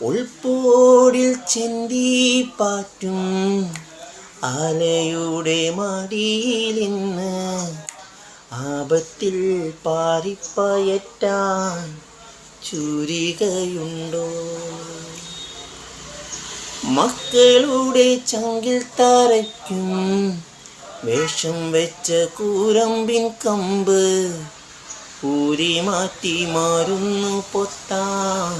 ഉൾപ്പോടിൽ ചിന്തി പാറ്റും ആലയുടെ മടിയിലിന്ന് ആപത്തിൽ പാറിപ്പയറ്റാൻ ചുരികയുണ്ടോ? മക്കളുടെ ചങ്കിൽ തറയ്ക്കും വേഷം വെച്ച കൂരമ്പിൻ കമ്പ് ഊരി മാറ്റി മാറുന്നു പൊത്താൻ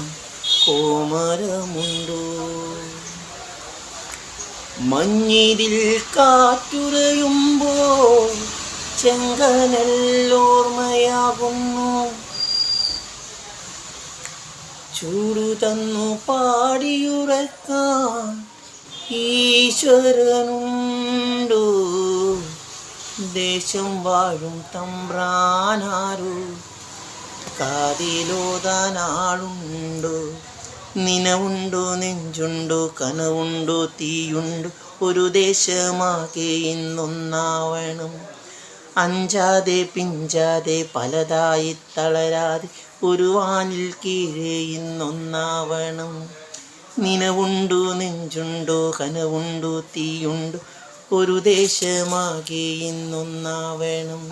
കോമരമുണ്ടോ? മഞ്ഞിതിൽ കാറ്റുറയുമ്പോൾ ചെങ്കനല്ലോർമ്മയാകുന്നു. ചൂടു തന്നു പാടിയുറക്കാൻ ഈശ്വരനുണ്ടോ? ദേശം വാഴും തമ്പ്രാനാരു? കാതിലോതാനാളുണ്ടോ നിനവുണ്ടോ നെഞ്ചുണ്ടോ കനവുണ്ടോ തീയുണ്ടോ. ഒരു ദേശമാകെ ഇന്നൊന്നാവണം. അഞ്ചാതെ പിഞ്ചാതെ പലതായി തളരാതെ ഒരു വാനിൽ കീഴേ ഇന്നൊന്നാവണം. നിനവുണ്ടോ നെഞ്ചുണ്ടോ കനവുണ്ടോ തീയുണ്ടോ. ഒരു ദേശമാകെ ഇന്നൊന്നാവണം.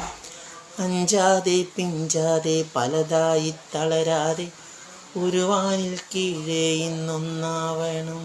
അഞ്ചാതെ പിഞ്ചാതെ പലതായി തളരാതെ ഒരു വാനിൽ കീഴേ ഇന്നൊന്നാവണം.